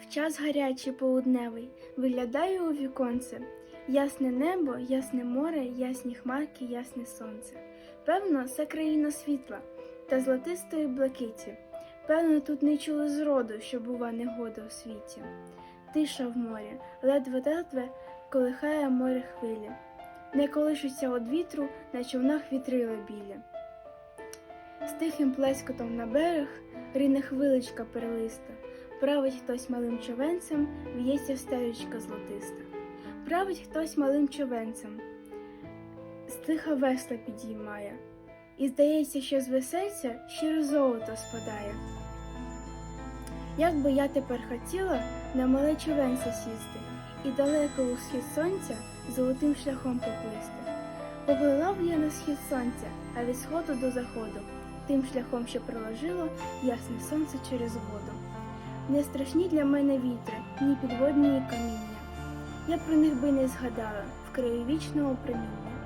В час гарячий полудневий виглядаю у віконце. Ясне небо, ясне море, ясні хмарки, ясне сонце. Певно, це країна світла та золотистої блакиті. Певно, тут не чули зроду, що бува негода у світі. Тиша в морі, ледве-ледве колихає море хвилі. Не колишуться од вітру, на човнах вітрила білі. З тихим плескотом на берег рине хвиличка перелиста. Править хтось малим човенцем, в'ється стежечка золотиста. Править хтось малим човенцем, стиха весла підіймає. І здається, що з весельця щиро золото спадає. Як би я тепер хотіла на мале човенце сісти і далеко у схід сонця золотим шляхом поплисти. Поплила б я на схід сонця, а від сходу до заходу, тим шляхом, що проложило ясне сонце через воду. Не страшні для мене вітри, ні підводні каміння. Я про них би не згадала в краї вічного проміння.